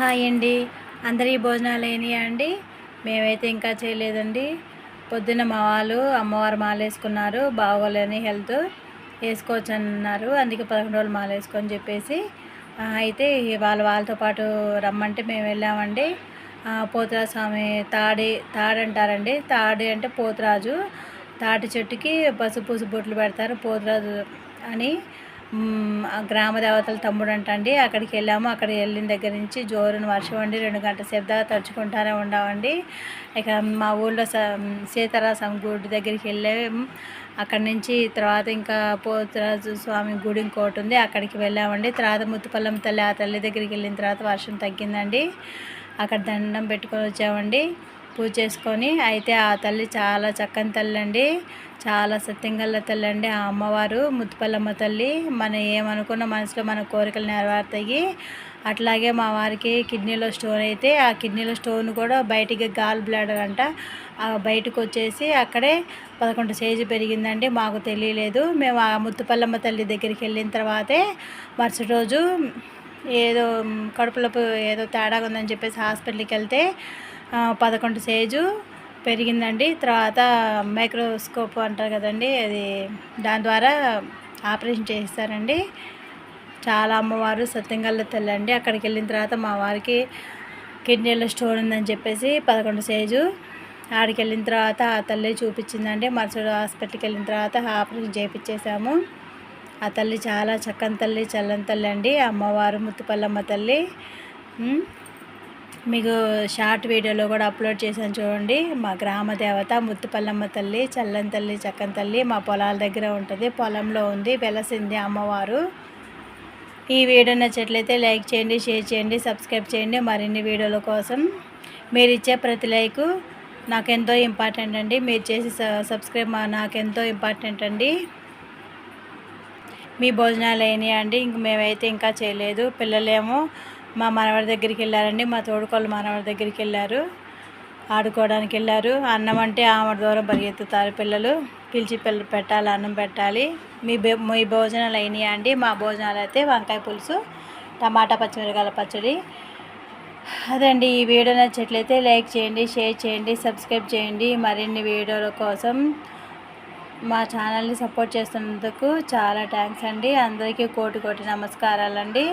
Hi అండి. అందరి భోజనాలు అయినాయా అండి? మేమైతే ఇంకా చేయలేదండి. పొద్దున్న మా వాళ్ళు అమ్మవారు మాలేసుకున్నారు. బాగోలేని హెల్త్ వేసుకోవచ్చు అన్నారు అందుకే పదకొండు రోజులు మాలేసుకొని చెప్పేసి అయితే వాళ్ళ వాళ్ళతో పాటు రమ్మంటే మేము వెళ్ళామండి. ఆ, పోతురాజు స్వామి తాడి తాడు అంటారండి. తాడి అంటే పోతురాజు. తాటి చెట్టుకి పసుపు పూసి బొట్లు పెడతారు. పోతురాజు అని గ్రామ దేవతల తమ్ముడు అంటండి అక్కడికి వెళ్ళాము. అక్కడ వెళ్ళిన దగ్గర నుంచి జోరును వర్షం అండి. రెండు గంటల సేపు దాకా తడుచుకుంటానే ఉండామండి ఇక మా ఊళ్ళో స సీతారాసం గుడి దగ్గరికి వెళ్ళాము. అక్కడి నుంచి తర్వాత ఇంకా పోతురాజు స్వామి గుడి ఇంకోటి ఉంది. అక్కడికి వెళ్ళామండి. తర్వాత ముత్తుపల్లం తల్లి ఆ తల్లి దగ్గరికి వెళ్ళిన తర్వాత వర్షం తగ్గిందండి. అక్కడ దండం పెట్టుకొని వచ్చామండి. పూజ చేసుకొని అయితే ఆ తల్లి చాలా చక్కని తల్లి అండి. చాలా సత్యంగల్ల తల్లి అండి ఆ అమ్మవారు ముత్తుపల్లమ్మ తల్లి. మనం ఏమనుకున్న మనసులో మన కోరికలు నెరవేరుతాయి. అట్లాగే మా వారికి కిడ్నీలో స్టోన్ అయితే ఆ కిడ్నీలో స్టోన్ కూడా బయటికి గాల్ బ్లాడర్ అంట. బయటకు వచ్చేసి అక్కడే పదకొండు సైజు పెరిగిందండి. మాకు తెలియలేదు. మేము ఆ ముత్తుపల్లమ్మ తల్లి దగ్గరికి వెళ్ళిన తర్వాతే మరుసటి రోజు ఏదో మ్, కడుపులో ఏదో తేడాగా ఉందని చెప్పేసి హాస్పిటల్కి వెళ్తే పదకొండు సైజు పెరిగిందండి. తర్వాత మైక్రోస్కోప్ అంటారు కదండి అది దాని ద్వారా ఆపరేషన్ చేస్తారండి చాలా అమ్మవారు సత్యంగల్ల తల్లి అండి. అక్కడికి వెళ్ళిన తర్వాత మా వారికి కిడ్నీలో స్టోన్ ఉందని చెప్పేసి పదకొండు సైజు ఆడికి వెళ్ళిన తర్వాత ఆ తల్లి చూపించిందండి. మరుసటి హాస్పిటల్కి వెళ్ళిన తర్వాత ఆపరేషన్ చేయించేసాము ఆ తల్లి చాలా చక్కని తల్లి చల్లని తల్లి అండి. అమ్మవారు ముత్తుపల్లమ్మ తల్లి. మీకు షార్ట్ వీడియోలో కూడా అప్లోడ్ చేశాను చూడండి. మా గ్రామ దేవత ముత్తుపల్లమ్మ తల్లి చల్లని తల్లి చక్కని తల్లి మా పొలాల దగ్గర ఉంటుంది. పొలంలో ఉంది వెలసింది అమ్మవారు. ఈ వీడియో నచ్చట్లయితే లైక్ చేయండి షేర్ చేయండి సబ్స్క్రైబ్ చేయండి. మరిన్ని వీడియోల కోసం మీరు ఇచ్చే ప్రతి లైకు నాకెంతో ఇంపార్టెంట్ అండి. మీరు చేసి సబ్స్క్రైబ్ నాకెంతో ఇంపార్టెంట్ అండి. మీ భోజనాలు అయినాయి అండి ఇంక మేమైతే ఇంకా చేయలేదు. పిల్లలేమో మా మనవడి దగ్గరికి వెళ్ళారండి. మా తోడుకోళ్ళు మనవడి దగ్గరికి వెళ్ళారు. ఆడుకోవడానికి వెళ్ళారు. అన్నం అంటే ఆమె దూరం పరిగెత్తుతారు పిల్లలు. పిలిచి పిల్ల పెట్టాలి అన్నం పెట్టాలి. మీ మీ భోజనాలు అయినాయా అండి? మా భోజనాలు అయితే వంకాయ పులుసు టమాటా పచ్చిమిరకాయల పచ్చడి. అదండి ఈ వీడియో నచ్చట్లయితే లైక్ చేయండి షేర్ చేయండి సబ్స్క్రైబ్ చేయండి. మరిన్ని వీడియోల కోసం మా ఛానల్ని సపోర్ట్ చేస్తున్నందుకు చాలా థ్యాంక్స్ అండి. అందరికీ కోటి కోటి నమస్కారాలండి.